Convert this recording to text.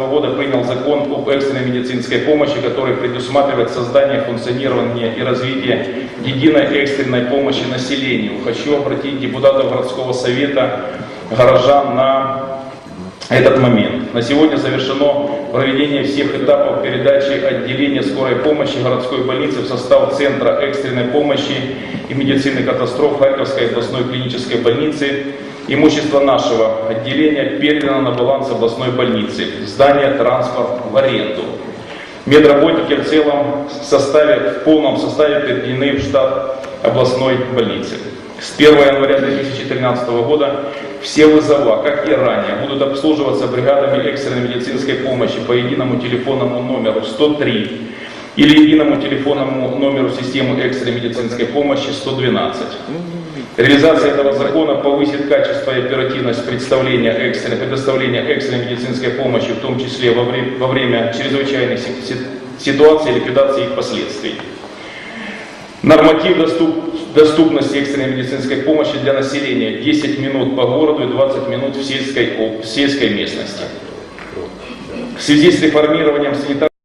года принял закон об экстренной медицинской помощи, который предусматривает создание, функционирование и развитие единой экстренной помощи населению. Хочу обратить депутатов городского совета, горожан на этот момент. На сегодня завершено проведение всех этапов передачи отделения скорой помощи городской больницы в состав Центра экстренной помощи и медицины катастроф Харьковской областной клинической больницы. Имущество нашего отделения передано на баланс областной больницы. Здание, транспорт в аренду. Медработники в целом в, составе, в полном составе переведены в штат областной больницы. С 1 января 2013 года все вызова, как и ранее, будут обслуживаться бригадами экстренной медицинской помощи по единому телефонному номеру 103 или единому телефонному номеру системы экстренной медицинской помощи 112. Реализация этого закона повысит качество и оперативность представления экстренной, предоставления экстренной медицинской помощи, в том числе во время, во время чрезвычайных си- си- ситуаций и ликвидации их последствий. Норматив доступ- доступности экстренной медицинской помощи для населения 10 минут по городу и 20 минут в сельской, в сельской местности. В связи с реформированием санитарного